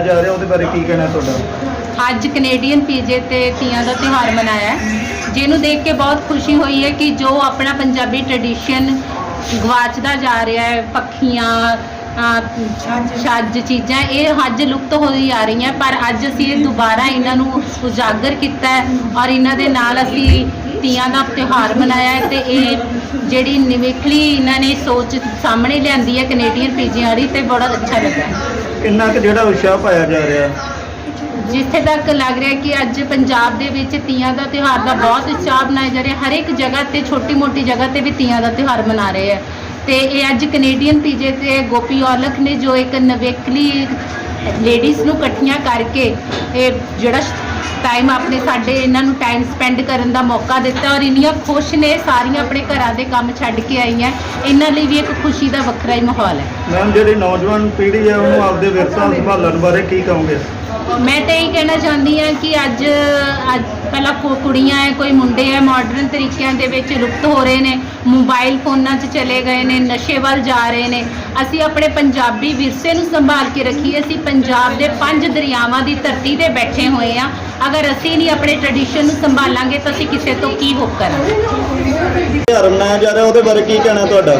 ਜਾ ਰਿਹਾ ਉਹਦੇ ਬਾਰੇ ਕੀ ਕਹਿਣਾ ਤੁਹਾਡਾ? ਅੱਜ ਕੈਨੇਡੀਅਨ ਪੀਜੇ ਤੇ ਤੀਆਂ ਦਾ ਤਿਉਹਾਰ ਮਨਾਇਆ ਹੈ, ਜਿਹਨੂੰ ਦੇਖ ਕੇ ਬਹੁਤ ਖੁਸ਼ੀ ਹੋਈ ਹੈ ਕਿ ਜੋ ਆਪਣਾ ਪੰਜਾਬੀ ਟ੍ਰੈਡੀਸ਼ਨ ਗਵਾਚਦਾ ਜਾ ਰਿਹਾ ਹੈ ਪੱਖੀਆਂ ਅਹ, ਛੱਜ ਚੀਜ਼ਾਂ ਇਹ ਅੱਜ ਲੁਪਤ ਹੋਈ ਆ ਰਹੀਆਂ ਪਰ ਅੱਜ ਅਸੀਂ ਇਹ ਦੁਬਾਰਾ ਇਹਨਾਂ ਨੂੰ ਉਜਾਗਰ ਕੀਤਾ ਹੈ ਔਰ ਇਹਨਾਂ ਦੇ ਨਾਲ ਅਸੀਂ ਤੀਆਂ ਦਾ ਤਿਉਹਾਰ ਮਨਾਇਆ ਹੈ ਤੇ ਇਹ ਜਿਹੜੀ ਨਿਵੇਕਲੀ ਇਹਨਾਂ ਨੇ ਸੋਚ ਸਾਹਮਣੇ ਲਿਆਂਦੀ ਹੈ ਕੈਨੇਡੀਅਨ ਪੀਜੇ ਵਾਲੀ ਤੇ ਬੜਾ ਅੱਛਾ ਲੱਗਾ ਕਿੰਨਾ ਕੁ ਜਿਹੜਾ ਉਤਸ਼ਾਹ ਪਾਇਆ ਜਾ ਰਿਹਾ? ਜਿੱਥੇ ਤੱਕ ਲੱਗ ਰਿਹਾ ਕਿ ਅੱਜ ਪੰਜਾਬ ਦੇ ਵਿੱਚ ਤੀਆਂ ਦਾ ਤਿਉਹਾਰ ਦਾ ਬਹੁਤ ਉਤਸ਼ਾਹ ਮਨਾਇਆ ਜਾ ਰਿਹਾ ਹਰ ਇੱਕ ਜਗ੍ਹਾ ਤੇ ਛੋਟੀ ਮੋਟੀ ਜਗ੍ਹਾ ਤੇ ਵੀ ਤੀਆਂ ਦਾ ਤਿਉਹਾਰ ਮਨਾ ਰਹੇ ਆ ਤੇ ਇਹ ਅੱਜ ਕੈਨੇਡੀਅਨ ਪੀਜੇ ਤੇ ਗੋਪੀ ਔਲਖ ਨੇ ਜੋ ਇੱਕ ਨਵੇਕਲੀ ਲੇਡੀਜ਼ ਨੂੰ ਇਕੱਠੀਆਂ ਕਰਕੇ ਇਹ ਜਿਹੜਾ ਟਾਈਮ ਆਪਣੇ ਸਾਡੇ ਇਹਨਾਂ ਨੂੰ ਟਾਈਮ ਸਪੈਂਡ ਕਰਨ ਦਾ ਮੌਕਾ ਦਿੱਤਾ ਔਰ ਇੰਨੀਆਂ ਖੁਸ਼ ਨੇ ਸਾਰੀਆਂ ਆਪਣੇ ਘਰਾਂ ਦੇ ਕੰਮ ਛੱਡ ਕੇ ਆਈਆਂ। ਇਹਨਾਂ ਲਈ ਵੀ ਇੱਕ ਖੁਸ਼ੀ ਦਾ ਵੱਖਰਾ ਹੀ ਮਾਹੌਲ ਹੈ। ਮੈਮ ਜਿਹੜੀ ਨੌਜਵਾਨ ਪੀੜ੍ਹੀ ਹੈ ਉਹਨੂੰ ਆਪਦੇ ਵਿਰਸਾ ਸੰਭਾਲਣ ਬਾਰੇ ਕੀ ਕਹੋਗੇ? ਮੈਂ ਤਾਂ ਇਹੀ ਕਹਿਣਾ ਚਾਹੁੰਦੀ ਹਾਂ ਕਿ ਅੱਜ ਅੱਜ ਪਹਿਲਾਂ ਕੁ- ਕੁੜੀਆਂ ਹੈ ਕੋਈ ਮੁੰਡੇ ਹੈ ਮਾਡਰਨ ਤਰੀਕਿਆਂ ਦੇ ਵਿੱਚ ਲੁਪਤ ਹੋ ਰਹੇ ਨੇ ਮੋਬਾਈਲ ਫੋਨਾਂ 'ਚ ਚਲੇ ਗਏ ਨੇ ਨਸ਼ੇ ਵੱਲ ਜਾ ਰਹੇ ਨੇ। ਅਸੀਂ ਆਪਣੇ ਪੰਜਾਬੀ ਵਿਰਸੇ ਨੂੰ ਸੰਭਾਲ ਕੇ ਰੱਖੀਏ। ਅਸੀਂ ਪੰਜਾਬ ਦੇ ਪੰਜ ਦਰਿਆਵਾਂ ਦੀ ਧਰਤੀ ਤੇ ਬੈਠੇ ਹੋਏ ਆ ਅਗਰ ਅਸੀਂ ਨਹੀਂ ਆਪਣੇ ਟ੍ਰੈਡੀਸ਼ਨ ਨੂੰ ਸੰਭਾਲਾਂਗੇ ਤਾਂ ਅਸੀਂ ਕਿਸੇ ਤੋਂ ਕੀ ਹੋਪ ਕਰਾਂਗੇ? ਤਿਉਹਾਰ ਮਨਾਇਆ ਜਾ ਰਿਹਾ ਉਹਦੇ ਬਾਰੇ ਕੀ ਕਹਿਣਾ ਤੁਹਾਡਾ?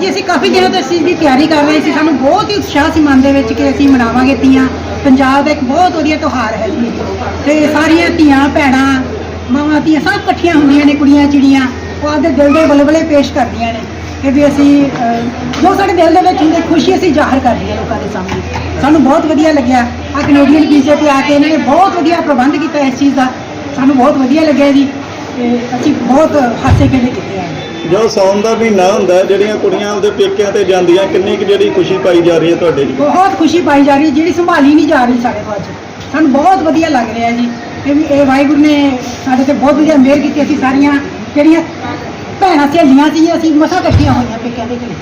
ਜੀ ਅਸੀਂ ਕਾਫੀ ਦਿਨਾਂ ਤੋਂ ਅਸੀਂ ਦੀ ਤਿਆਰੀ ਕਰ ਰਹੇ ਸੀ। ਸਾਨੂੰ ਬਹੁਤ ਹੀ ਉਤਸ਼ਾਹ ਸੀ ਮਨ ਦੇ ਵਿੱਚ ਕਿ ਅਸੀਂ ਮਨਾਵਾਂਗੇ ਤੀਆਂ। ਪੰਜਾਬ ਦਾ ਇੱਕ ਬਹੁਤ ਵਧੀਆ ਤਿਉਹਾਰ ਹੈ ਜੀ। ਤੇ ਸਾਰੀਆਂ ਧੀਆਂ ਭੈਣਾਂ ਮਾਵਾਂ ਧੀਆਂ ਸਭ ਇਕੱਠੀਆਂ ਹੁੰਦੀਆਂ ਨੇ ਕੁੜੀਆਂ ਚਿੜੀਆਂ। ਉਹ ਆਪਦੇ ਦਿਲ ਦੇ ਬਲਬਲੇ ਪੇਸ਼ ਕਰਦੀਆਂ ਨੇ। ਕਿ ਵੀ ਅਸੀਂ ਅਹ, ਜੋ ਸਾਡੇ ਦਿਲ ਦੇ ਵਿੱਚ ਹੁੰਦੀ ਖੁਸ਼ੀ ਅਸੀਂ ਜ਼ਾਹਰ ਕਰਦੇ ਹਾਂ ਲੋਕਾਂ ਦੇ ਸਾਹਮਣੇ। ਸਾਨੂੰ ਬਹੁਤ ਵਧੀਆ ਲੱਗਿਆ। ਆ ਕੈਨੇਡੀਅਨ ਵੀਜ਼ੇ ਤੇ ਆ ਕੇ ਇਹਨਾਂ ਨੇ ਬਹੁਤ ਵਧੀਆ ਪ੍ਰਬੰਧ ਕੀਤਾ ਇਸ ਚੀਜ਼ ਦਾ। ਸਾਨੂੰ ਬਹੁਤ ਵਧੀਆ ਲੱਗਿਆ ਜੀ। ਤੇ ਅਸੀਂ ਬਹੁਤ ਹਾਸੇ ਖੇਡੇ ਕੀਤੇ ਆ। ਜੋ ਸੌਣ ਦਾ ਮਹੀਨਾ ਹੁੰਦਾ ਹੈ, ਜਿਹੜੀਆਂ ਕੁੜੀਆਂ ਉਹਦੇ ਪੇਕਿਆਂ ਤੇ ਜਾਂਦੀਆਂ ਕਿੰਨੀ ਕੁ ਜਿਹੜੀ ਖੁਸ਼ੀ ਪਾਈ ਜਾ ਰਹੀ ਹੈ ਤੁਹਾਡੇ ਜੀ ਬਹੁਤ ਖੁਸ਼ੀ ਪਾਈ ਜਾ ਰਹੀ ਹੈ ਜਿਹੜੀ ਸੰਭਾਲੀ ਨਹੀਂ ਜਾ ਰਹੀ ਸਾਡੇ ਕੋਲ ਅੱਜ। ਸਾਨੂੰ ਬਹੁਤ ਵਧੀਆ ਲੱਗ ਰਿਹਾ ਜੀ। ਇਹ ਵੀ ਇਹ ਵਾਹਿਗੁਰੂ ਨੇ ਸਾਡੇ ਤੇ ਬਹੁਤ ਵਧੀਆ ਮਿਹਰ ਕੀਤੀ। ਅਸੀਂ ਸਾਰੀਆਂ ਜਿਹੜੀਆਂ ਭੈਣਾਂ ਸੀ ਅਸੀਂ ਮਸਾਂ ਇਕੱਠੀਆਂ ਹੋਈਆਂ ਪੇਕਿਆਂ ਦੇ ਘਰੇ।